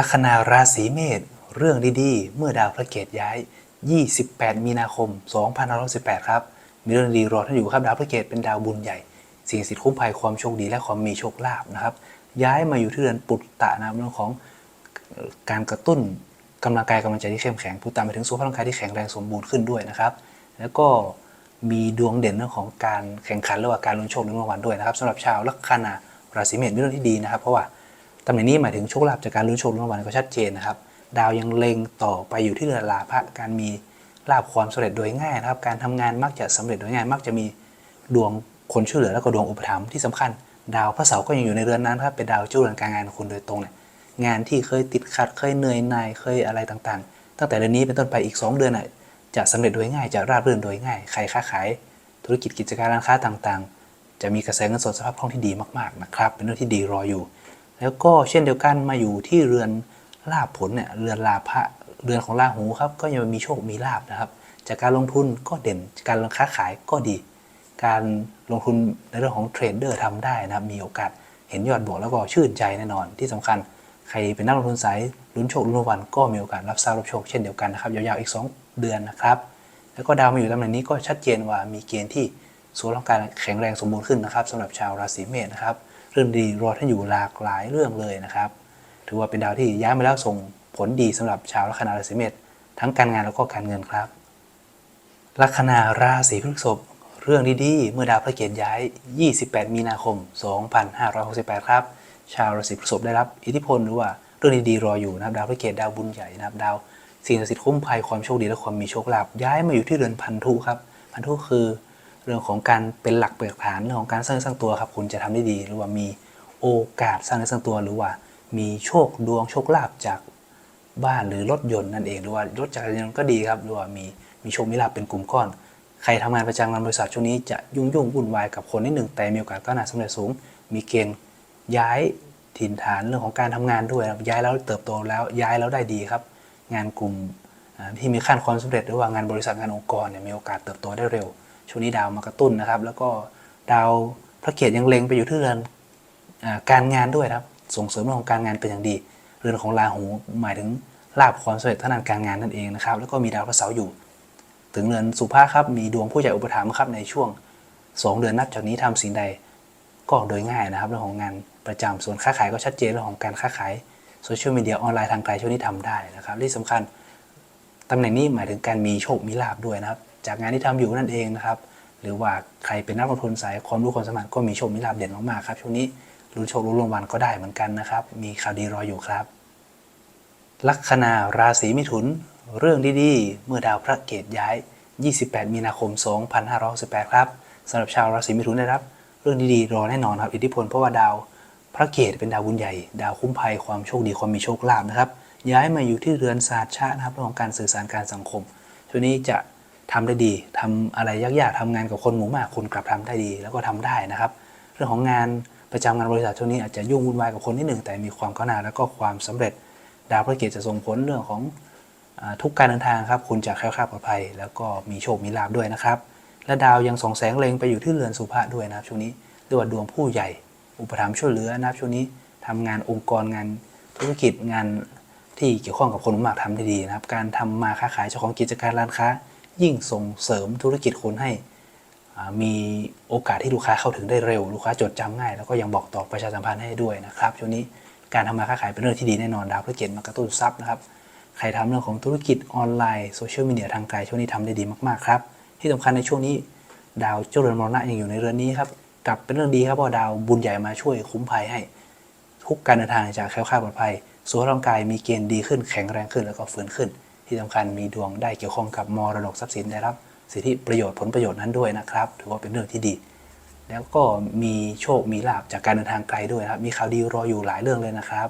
ลัคนาราศีเมษเรื่องดีๆ เมื่อดาวพระเกตย้าย 28 มีนาคม 2518 ครับ มีเรื่องดีรอท่านอยู่ครับ ดาวพระเกตเป็นดาวบุญใหญ่ สิ่งสิทธิ์คุ้มภัยความโชคดีและความมีโชคลาภนะครับ ย้ายมาอยู่ที่เรือนปุตตะนะเรื่องของการกระตุ้นกำลังกายกำลังใจที่เข้มแข็ง ปุตตะหมายถึงสุขภาพร่างกายที่แข็งแรงสมบูรณ์ขึ้นด้วยนะครับ แล้วก็มีดวงเด่นเรื่องของการแข่งขันระหว่างการลุ้นโชคลุ้นรางวัลด้วยนะครับสำหรับชาวลัคนาราศีเมษเป็นเรื่องที่ดีนะครับ เพราะว่า ตำแหน่งนี้หมายถึงโชคลาภจากการลุ้นโชคลุ้นรางวัลก็ชัดเจนนะครับ ดาวยังเล็งต่อไปอยู่ที่เรือนลาภะการมีลาภความสำเร็จโดยง่ายนะครับ การทำงานมักจะสำเร็จโดยง่าย มักจะมีดวงคนช่วยเหลือแล้วก็ดวงอุปถัมภ์ที่สำคัญ ดาวพระเสาร์ก็ยังอยู่ในเรือนนั้นครับเป็นดาวเจ้าเรือนการงานของคุณโดยตรงเนี่ยงานที่เคยติดขัดเคยเหนื่อยหน่ายเคยอะไรต่างๆ ตั้งแต่เดือนนี้เป็นต้นไปอีก 2 เดือนน่ะจะสำเร็จโดยง่ายจะราบรื่นโดยง่ายใครค้าขาย ธุรกิจกิจการร้านค้าต่างๆ จะมีกระแสเงินสดสภาพคล่องที่ดีมากๆนะครับเป็นเรื่องที่ดีรออยู่ แล้วก็เช่นเดียวกันมาอยู่ที่เรือนลาภผลเนี่ยเรือนลาภะเรือนของราหูครับก็ยังมีโชคมีลาภนะครับ จากการลงทุนก็เด่นจากการค้าขายก็ดี การลงทุนในเรื่องของเทรดเดอร์ทำได้นะครับมีโอกาสเห็นยอดบวกแล้วก็ชื่นใจแน่นอนที่สำคัญใครเป็นนักลงทุนสายลุ้นโชคลุ้นวัลก็มีโอกาสรับทรัพย์รับโชคเช่นเดียวกันนะครับยาวๆอีก 2 เดือนนะครับ แล้วก็ดาวมาอยู่ตำแหน่งนี้ก็ชัดเจนว่ามีเกณฑ์ที่สุขภาพร่างกายแข็งแรงสมบูรณ์ขึ้นนะครับสำหรับชาวราศีเมษนะครับ เรื่องดีรอท่านอยู่หลากหลายเรื่องเลยนะครับ ถือว่าเป็นดาวที่ย้ายมาแล้วส่งผลดีสำหรับชาวลัคนาราศีเมษทั้งการงานแล้วก็การเงินครับ ลัคนาราศีพฤษภเรื่องดีๆเมื่อดาวพระเกตย้าย 28 มีนาคม 2568 ครับ ชาวราศีพฤษภได้รับอิทธิพลหรือว่าเรื่องดีๆรออยู่นะครับดาวพระเกตดาวบุญใหญ่นะครับดาวสิ่งศักดิ์สิทธิ์คุ้มภัยความโชคดีและความมีโชคลาภย้ายมาอยู่ที่เรือนพันธุครับ พันธุคือ เรื่องของการเป็นหลักเป็นฐานเรื่องของการสร้างสร้างตัวครับ คุณจะทำได้ดีหรือว่ามีโอกาสสร้างสร้างตัวหรือว่า มีโชคดวงโชคลาภจากบ้านหรือรถยนต์นั่นเองหรือว่ารถจักรยานยนต์ก็ดีครับหรือว่ามีมีโชคมีลาภเป็นกลุ่มก้อน ใครทำงานประจำงานบริษัทช่วงนี้จะยุ่งยุ่งวุ่นวายกับคนนิดหนึ่งแต่มีโอกาสก้าวหน้าสำเร็จสูง มีเกณฑ์ย้ายถิ่นฐานเรื่องของการทำงานด้วยย้ายแล้วเติบโตแล้วย้ายแล้วได้ดีครับ งานกลุ่มที่มีขั้นความสำเร็จหรือว่างานบริษัทงานองค์กรเนี่ยมีโอกาสเติบโตได้เร็ว ช่วงนี้ดาวมากระตุ้นนะครับ แล้วก็ดาวพระเกียรติยังเล็งไปอยู่ที่เรือนอการงานด้วยครับ ส่งเสริมเรื่องของการงานเป็นอย่างดี เรือนของราหูหมายถึงลาภความสำเร็จทางด้านการงานนั่นเองนะครับ แล้วก็มีดาวพระเสาร์อยู่ ถึงเรือนสุภาครับ มีดวงผู้ใหญ่อุปถัมภ์ครับในช่วง 2 เดือนนับจากนี้ทำสิ่งใดก็โดยง่ายนะครับเรื่องของงานประจำส่วนค้าขายก็ชัดเจนเรื่องของการค้าขายโซเชียลมีเดียออนไลน์ทางไกลช่วงนี้ทำได้นะครับที่สำคัญตำแหน่งนี้หมายถึงการมีโชคมีลาบด้วยนะครับ จากงานที่ทำอยู่นั่นเองนะครับ หรือว่าใครเป็นนักลงทุนสายความรู้ความสามารถก็มีโชคมีลาบเด่นมากๆครับช่วงนี้ลุ้นโชคลุ้นรางวัลก็ได้เหมือนกันนะครับ มีข่าวดีรออยู่ครับ ลัคนาราศีมิถุน เรื่องดีๆ เมื่อดาวพระเกตย้าย 28 มีนาคม 2568 ครับสำหรับชาวราศีมิถุนได้รับเรื่องดีๆรอแน่นอนครับอิทธิพลเพราะว่าดาวพระเกตเป็นดาวบุญใหญ่ ดาวคุ้มภัยความโชคดีความมีโชคลาภนะครับย้ายมาอยู่ที่เรือนศาสตร์ชาตินะครับเรื่องของการสื่อสารการสังคมช่วงนี้จะ ทำได้ดีทำอะไรยากๆทำงานกับคนหมู่มากคุณกลับทำได้ดี แล้วก็ทำได้นะครับ เรื่องของงานประจำงานบริษัทช่วงนี้อาจจะยุ่งวุ่นวายกับคนนิดหนึ่งแต่มีความก้าวหน้าแล้วก็ความสำเร็จ ดาวพระเกตจะส่งผลเรื่องของอทุกการเดินทางครับ คุณจะแคล้วคลาดปลอดภัย แล้วก็มีโชคมีลาภด้วยนะครับ และดาวยังส่องแสงเล็งไปอยู่ที่เรือนสุภาด้วยนะครับช่วงนี้เรียกว่าดวงผู้ใหญ่ อุปถัมภ์ช่วยเหลือนะครับช่วงนี้ทำงานองค์กรงานธุรกิจงานที่เกี่ยวข้องกับคนหมู่มากทำได้ดีนะครับ การทำมาค้าขายเจ้าของกิจการร้านค้า ยิ่งส่งเสริมธุรกิจคุณให้มีโอกาสที่ลูกค้าเข้าถึงได้เร็ว ลูกค้าจดจำง่าย แล้วก็ยังบอกต่อประชาสัมพันธ์ให้ด้วยนะครับช่วงนี้การทำมาค้าขายเป็นเรื่องที่ดีแน่นอนดาวพฤหัสมากระตุ้นทรัพย์นะครับใครทำเรื่องของธุรกิจออนไลน์โซเชียลมีเดียทางไกลช่วงนี้ทำได้ดีมากๆครับที่สำคัญในช่วงนี้ ดาวเจ้าเรือนมรณะยังอยู่ในเรือนนี้ครับกลับเป็นเรื่องดีครับเพราะดาวบุญใหญ่มาช่วยคุ้มภัยให้ ทุกการเดินทางจะแคล้วคลาดปลอดภัยสุขภาพร่างกายมีเกณฑ์ดีขึ้นแข็งแรงขึ้นแล้วก็ฟื้นขึ้น ที่สำคัญมีดวงได้เกี่ยวข้องกับมรดกทรัพย์สินได้รับ สิทธิประโยชน์ผลประโยชน์นั้นด้วยนะครับ ถือว่าเป็นเรื่องที่ดี แล้วก็มีโชคมีลาบจากการเดินทางไกลด้วยครับ มีข่าวดีรออยู่หลายเรื่องเลยนะครับ